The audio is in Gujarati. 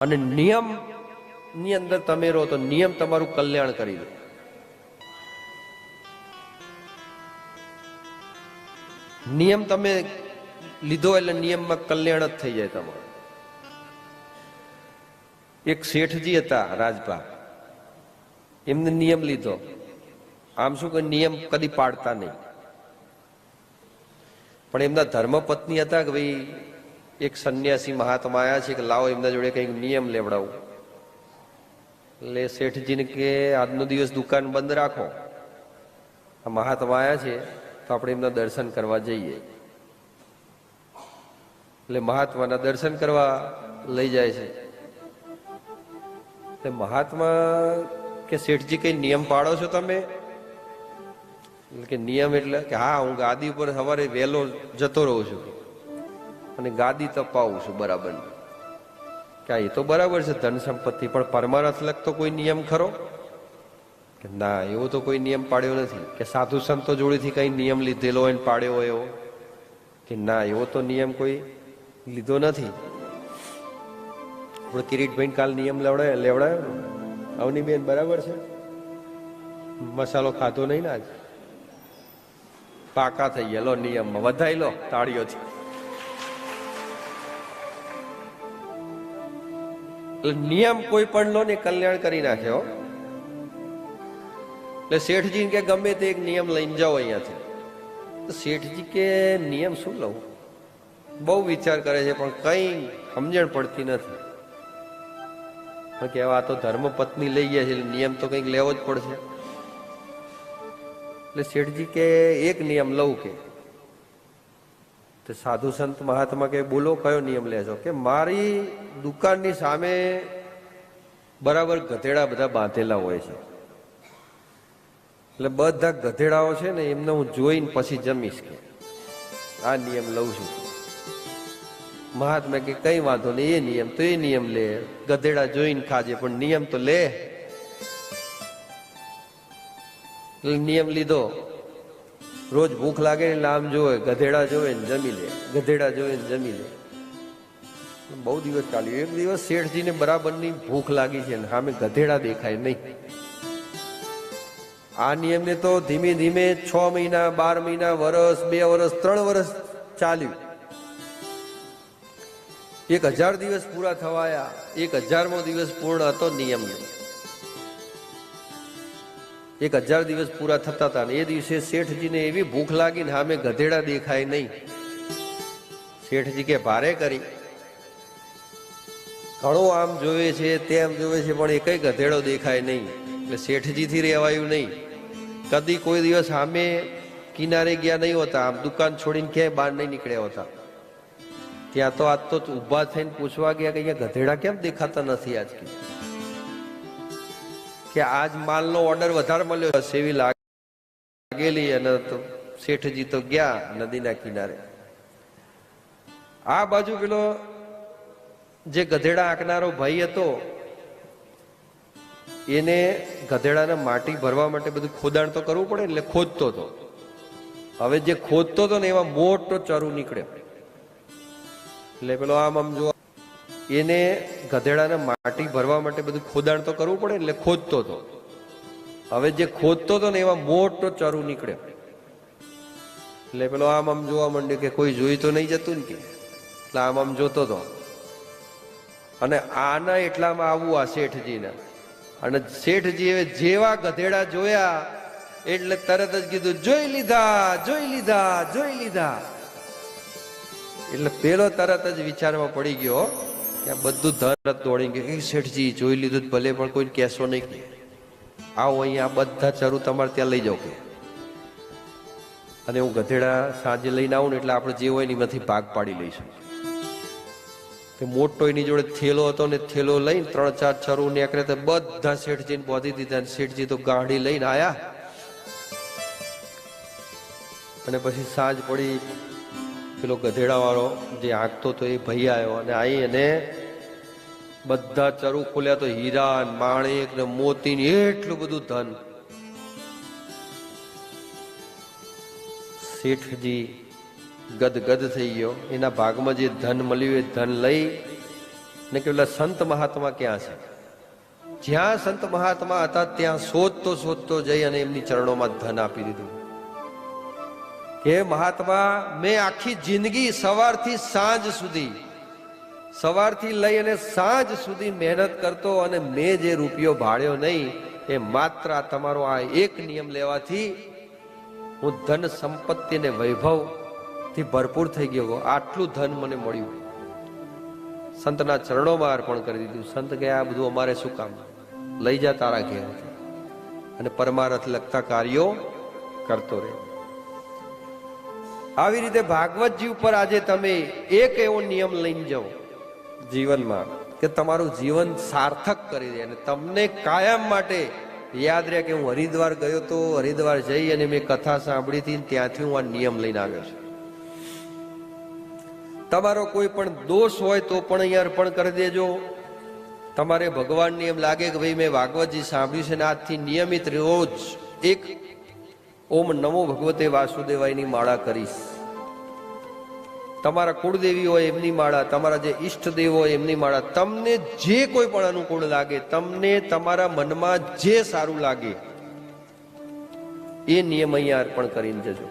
અને નિયમની અંદર તમે રહો તો નિયમ તમારું કલ્યાણ કરી દે. નિયમ તમે લીધો એટલે નિયમમાં કલ્યાણ જ થઈ જાય તમારું. એક શેઠજી હતા રાજભા. એમને નિયમ લીધો. આમ શું કે નિયમ કદી પાડતા નહીં. પણ એમના ધર્મપત્ની હતા કે ભાઈ એક સંન્યાસી મહાત્મા આવ્યા છે કે લાવો એમના જોડે કંઈક નિયમ લેવડાવું. એટલે શેઠજીને કે આજનો દિવસ દુકાન બંધ રાખો. આ મહાત્મા આયા છે તો આપણે એમના દર્શન કરવા જઈએ. એટલે મહાત્માના દર્શન કરવા લઈ જાય છે. એટલે મહાત્મા કે શેઠજી કઈ નિયમ પાડો છો તમે? એટલે કે નિયમ એટલે કે હા, હું ગાદી ઉપર સવારે વહેલો જતો રહું છું. અને ગાદી તપાવું છું બરાબર. કે એ તો બરાબર છે, ધન સંપત્તિ, પણ પરમારથ લગતો કોઈ નિયમ ખરો? કે ના, એવો તો કોઈ નિયમ પાડ્યો નથી. કે સાધુ સંતો જોડેથી કઈ નિયમ લીધેલો હોય પાડ્યો હોય એવો? કે ના, એવો તો નિયમ કોઈ લીધો નથી. આપણે કિરીટભાઈ કાલ નિયમ લેવડાય, લેવડાયો ને? અવની બેન બરાબર છે? મસાલો ખાધો નહીં ને પાકા થઈ ગયા. લો, નિયમમાં. વધાઈ લો, તાળીઓથી. એટલે નિયમ કોઈ પણ લો ને કલ્યાણ કરી નાખે, હો. એટલે શેઠજી કે ગમે તે એક નિયમ લઈને જાઓ અહીંયાથી. તો શેઠજી કે નિયમ શું લઉં? બહુ વિચાર કરે છે, પણ કઈ સમજણ પડતી નથી. કે આ તો ધર્મ પત્ની લઈ ગયા છે, એટલે નિયમ તો કંઈક લેવો જ પડશે. એટલે શેઠજી કે એક નિયમ લઉં કે તો સાધુ સંત મહાત્મા કે બોલો, કયો નિયમ લેજો કે મારી દુકાનની સામે બરાબર ગધેડા બધા બાંધેલા હોય છે. એટલે બધા ગધેડાઓ છે ને, એમને હું જોઈને પછી જમીશ કે આ નિયમ લઉં છું. મહાત્મા કે કઈ વાંધો નહીં, એ નિયમ તો એ નિયમ લે. ગધેડા જોઈને ખાજે, પણ નિયમ તો લે. એટલે નિયમ લીધો. રોજ ભૂખ લાગે ને આમ જોવે, ગધેડા જોવે ને જમી લે, ગધેડા જોવે ને જમી લે. બહુ દિવસ ચાલ્યું. એક દિવસ શેઠજીને બરાબરની ભૂખ લાગી છે ને સામે ગધેડા દેખાય નહીં. આ નિયમને તો ધીમે ધીમે છ મહિના, બાર મહિના વર્ષ બે વર્ષ ત્રણ વર્ષ ચાલ્યું. એક હજાર દિવસ પૂરા થવાયા, એક હજારમો દિવસ પૂર્ણ હતો નિયમનો. એક હજાર દિવસ પૂરા થતા હતા ને એ દિવસે શેઠજીને એવી ભૂખ લાગી ને સામે ગધેડા દેખાય નહીં શેઠજી કે ભારે કરી ઘણો આમ જોવે છે તેમ જોવે છે પણ એકય ગધેડો દેખાય નહીં એટલે શેઠજીથી રહેવાયું નહીં। કદી કોઈ દિવસ સામે કિનારે ગયા નહીં હોતા, આમ દુકાન છોડીને ક્યાંય બહાર નહીં નીકળ્યા હોતા. ત્યાં તો આજ તો ઊભા થઈને પૂછવા ગયા કે અહીંયા ગધેડા કેમ દેખાતા નથી આજ કે આજ આજ માલનો ઓર્ડર વધારે મળ્યો હશે એવી લાગેલી અને તો શેઠજી તો ગયા નદીના કિનારે. આ બાજુ પેલો જે ગધેડા આંકનારો ભાઈ હતો, એને ગધેડાને માટી ભરવા માટે બધું ખોદાણ તો કરવું પડે એટલે ખોદતો હતો. હવે જે ખોદતો હતો ને એમાં મોટો ચરુ નીકળ્યો. એટલે પેલો આમ આમ જો એને ગધેડાને માટી ભરવા માટે બધું ખોદાણ તો કરવું પડે એટલે ખોદતો હતો હવે જે ખોદતો હતો ને એમાં મોટો ચરુ નીકળ્યો એટલે પેલો આમ આમ જોવા માંડ્યો કે કોઈ જોઈ તો નહીં જતું ને કે. એટલે આમ આમ જોતો હતો અને આના એટલામાં આવું આ શેઠજીના. અને શેઠજીએ જેવા ગધેડા જોયા, એટલે તરત જ કીધું, જોઈ લીધા જોઈ લીધા જોઈ લીધા. એટલે પેલો તરત જ વિચારમાં પડી ગયો કે બધું ધરત દોડી ગયું એ શેઠજી, જોઈ લીધું ભલે, પણ કોઈ કહેશો નહીં કે. આવો અહીંયા બધા ચરુ તમારે ત્યાં લઈ જાઓ કે. અને હું ગધેડા સાંજે લઈને આવું ને એટલે આપણે જે હોય ને એમાંથી ભાગ પાડી લઈશું. તે મોટો એની જોડે થેલો હતો ને થેલો લઈને ત્રણ ચાર ચરુ નીકળે તો બધા શેઠજીને બોધી દીધા શેઠજી તો ગાડી લઈને આયા. અને પછી સાંજ પડી પેલો ગધેડાવાળો જે આંકતો તો એ ભાઈ આવ્યો અને અહીં એને બધા ચરુ ખોલ્યા તો હીરા માણેક ને મોતી ને એટલું બધું ધન. શેઠજી ગદગદ થઈ ગયો. એના ભાગમાં જે ધન મળ્યું એ ધન લઈ ને કે પેલા સંત મહાત્મા ક્યાં છે? જ્યાં સંત મહાત્મા હતા ત્યાં શોધતો શોધતો જઈ અને એમની ચરણોમાં ધન આપી દીધું. કે મહાત્મા, મેં આખી જિંદગી સવારથી સાંજ સુધી, સવારથી લઈ અને સાંજ સુધી મહેનત કરતો અને મેં જે રૂપિયો ભાળ્યો નહીં, એ માત્ર આ તમારો આ એક નિયમ લેવાથી હું ધન સંપત્તિ અને વૈભવ ભરપૂર થઈ ગયો આટલું ધન મને મળ્યું. સંતના ચરણોમાં અર્પણ કરી દીધું. સંત ગયા બધું અમારે શું કામ? લઈ જા તારા ઘેર અને પરમારથ લગતા કાર્યો કરતો રહે આવી રીતે ભાગવતજી ઉપર આજે તમે એક એવો નિયમ લઈને જાઓ જીવનમાં કે તમારું જીવન સાર્થક કરી દે અને તમને કાયમ માટે યાદ રહે કે હું હરિદ્વાર ગયો તો હરિદ્વાર જઈ અને મેં કથા સાંભળી હતી ત્યાંથી હું આ નિયમ લઈને આવ્યો છું. તમારો કોઈ પણ દોષ હોય તો પણ અહીંયા અર્પણ કરી દેજો. તમારે ભગવાનને એમ લાગે કે ભાઈ મેં ભાગવતજી સાંભળ્યું છે ને આજથી નિયમિત રોજ એક ઓમ નમો ભગવતે વાસુદેવાયની માળા કરીશ. તમારા કુળદેવી હોય એમની માળા, તમારા જે ઈષ્ટદેવ હોય એમની માળા, તમને જે કોઈ પણ અનુકૂળ લાગે, તમને તમારા મનમાં જે સારું લાગે, એ નિયમ અહીંયા અર્પણ કરીને જજો.